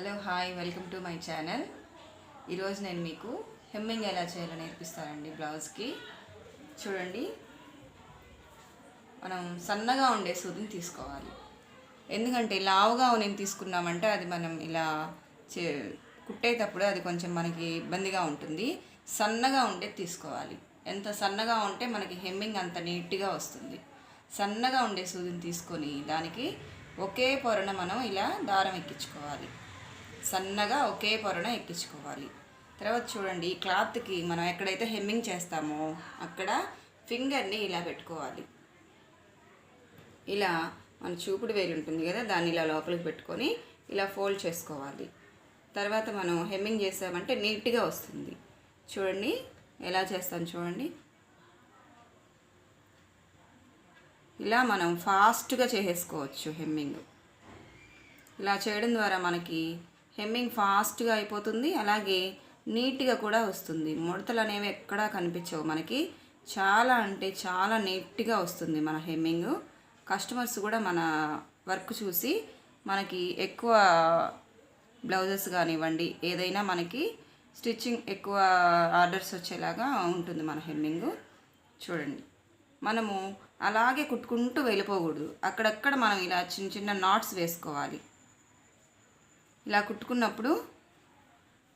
Hello hi welcome to my channel ఈరోజు నేను మీకు హెమ్మింగ్ ఎలా చేయాలో నేర్పిస్తానండి బ్లౌజ్కి. చూడండి. మనం సన్నగా ఉండే సూదిని తీసుకోవాలి. ఎందుకంటే లావుగా నేను తీసుకున్నామంటే అది మనం ఇలా చే కుట్టేటప్పుడు అది కొంచెం మనకి ఇబ్బందిగా ఉంటుంది. సన్నగా ఉండేది తీసుకోవాలి. ఎంత సన్నగా ఉంటే మనకి హెమ్మింగ్ అంత నీట్గా వస్తుంది. సన్నగా ఉండే సూదిని తీసుకొని దానికి ఒకే పొరన మనం ఇలా దారం ఎక్కించుకోవాలి. సన్నగా ఒకే పొరన ఎక్కించుకోవాలి. తర్వాత చూడండి ఈ క్లాత్కి మనం ఎక్కడైతే హెమ్మింగ్ చేస్తామో అక్కడ ఫింగర్ని ఇలా పెట్టుకోవాలి. ఇలా మన చూపుడు వేలు ఉంటుంది కదా దాన్ని ఇలా లోపలికి పెట్టుకొని ఇలా ఫోల్డ్ చేసుకోవాలి. తర్వాత మనం హెమ్మింగ్ చేసామంటే నీట్గా వస్తుంది. చూడండి ఎలా చేస్తాను చూడండి. ఇలా మనం ఫాస్ట్గా చేసేసుకోవచ్చు హెమ్మింగ్. ఇలా చేయడం ద్వారా మనకి హెమ్మింగ్ ఫాస్ట్గా అయిపోతుంది. అలాగే నీట్గా కూడా వస్తుంది. ముడతలు అనేవి ఎక్కడా కనిపించవు మనకి. చాలా అంటే చాలా నీట్గా వస్తుంది మన హెమ్మింగ్. కస్టమర్స్ కూడా మన వర్క్ చూసి మనకి ఎక్కువ బ్లౌజెస్ కానివ్వండి ఏదైనా మనకి స్టిచ్చింగ్ ఎక్కువ ఆర్డర్స్ వచ్చేలాగా ఉంటుంది మన హెమ్మింగ్. చూడండి. మనము అలాగే కుట్టుకుంటూ వెళ్ళిపోకూడదు. అక్కడక్కడ మనం ఇలా చిన్న చిన్న నాట్స్ వేసుకోవాలి. ఇలా కుట్టుకున్నప్పుడు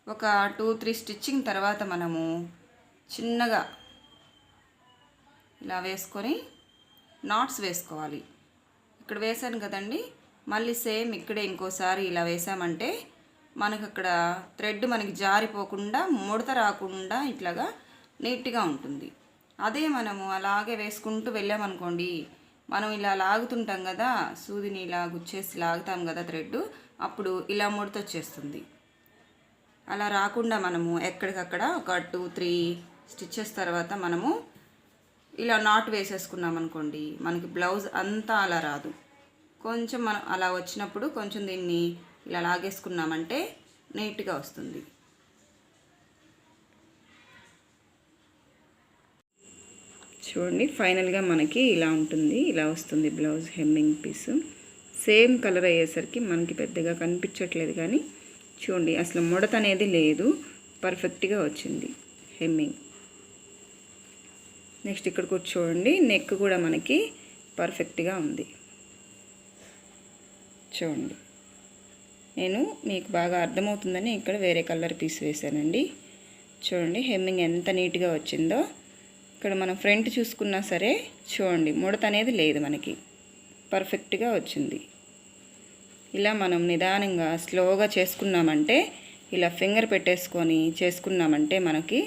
ఒక టూ త్రీ స్టిచ్చింగ్ తర్వాత మనము చిన్నగా ఇలా వేసుకొని నాట్స్ వేసుకోవాలి. ఇక్కడ వేసాను కదండి. మళ్ళీ సేమ్ ఇక్కడే ఇంకోసారి ఇలా వేసామంటే మనకు అక్కడ థ్రెడ్ మనకి జారిపోకుండా ముడత రాకుండా ఇట్లాగా నీట్గా ఉంటుంది. అదే మనము అలాగే వేసుకుంటూ వెళ్ళామనుకోండి మనం ఇలా లాగుతుంటాం కదా సూదిని ఇలా గుచ్చేసి లాగుతాం కదా థ్రెడ్ అప్పుడు ఇలా ముడత వచ్చేస్తుంది. అలా రాకుండా మనము ఎక్కడికక్కడ ఒక టూ త్రీ స్టిచ్చెస్ తర్వాత మనము ఇలా నాట్ వేసేసుకున్నాం అనుకోండి మనకి బ్లౌజ్ అంతా అలా రాదు. కొంచెం మనం అలా వచ్చినప్పుడు కొంచెం దీన్ని ఇలా లాగేసుకున్నామంటే నీట్గా వస్తుంది. చూడండి ఫైనల్గా మనకి ఇలా ఉంటుంది ఇలా వస్తుంది blouse hemming piece. Same colour అయ్యేసరికి మనకి పెద్దగా కనిపించట్లేదు కానీ చూడండి అసలు ముడత అనేది లేదు. పర్ఫెక్ట్గా వచ్చింది హెమ్మింగ్. నెక్స్ట్ ఇక్కడ కూడా చూడండి నెక్ కూడా మనకి పర్ఫెక్ట్గా ఉంది. చూడండి. నేను మీకు బాగా అర్థమవుతుందని ఇక్కడ వేరే కలర్ పీస్ వేసానండి చూడండి హెమ్మింగ్ ఎంత నీట్గా వచ్చిందో. ఇక్కడ మనం ఫ్రంట్ చూసుకున్నా సరే చూడండి ముడత అనేది లేదు మనకి. పర్ఫెక్ట్గా వచ్చింది. ఇలా మనం నిదానంగా స్లోగా చేసుకున్నామంటే ఇలా ఫింగర్ పెట్టేసుకొని చేసుకున్నామంటే మనకి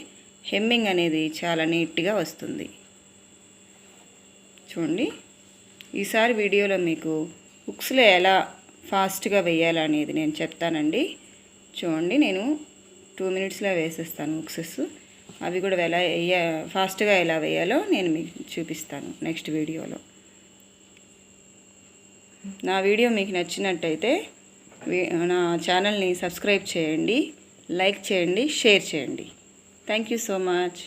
హెమ్మింగ్ అనేది చాలా నీట్గా వస్తుంది. చూడండి ఈసారి వీడియోలో మీకు హుక్స్లో ఎలా ఫాస్ట్గా వేయాలనేది నేను చెప్తానండి. చూడండి నేను టూ మినిట్స్లో వేసేస్తాను హుక్సెస్. అవి కూడా ఎలా వేయ ఫాస్ట్గా ఎలా వేయాలో నేను మీకు చూపిస్తాను నెక్స్ట్ వీడియోలో. నా వీడియో మీకు నచ్చినట్టయితే నా ఛానల్ని సబ్స్క్రైబ్ చేయండి లైక్ చేయండి షేర్ చేయండి. Thank you so much.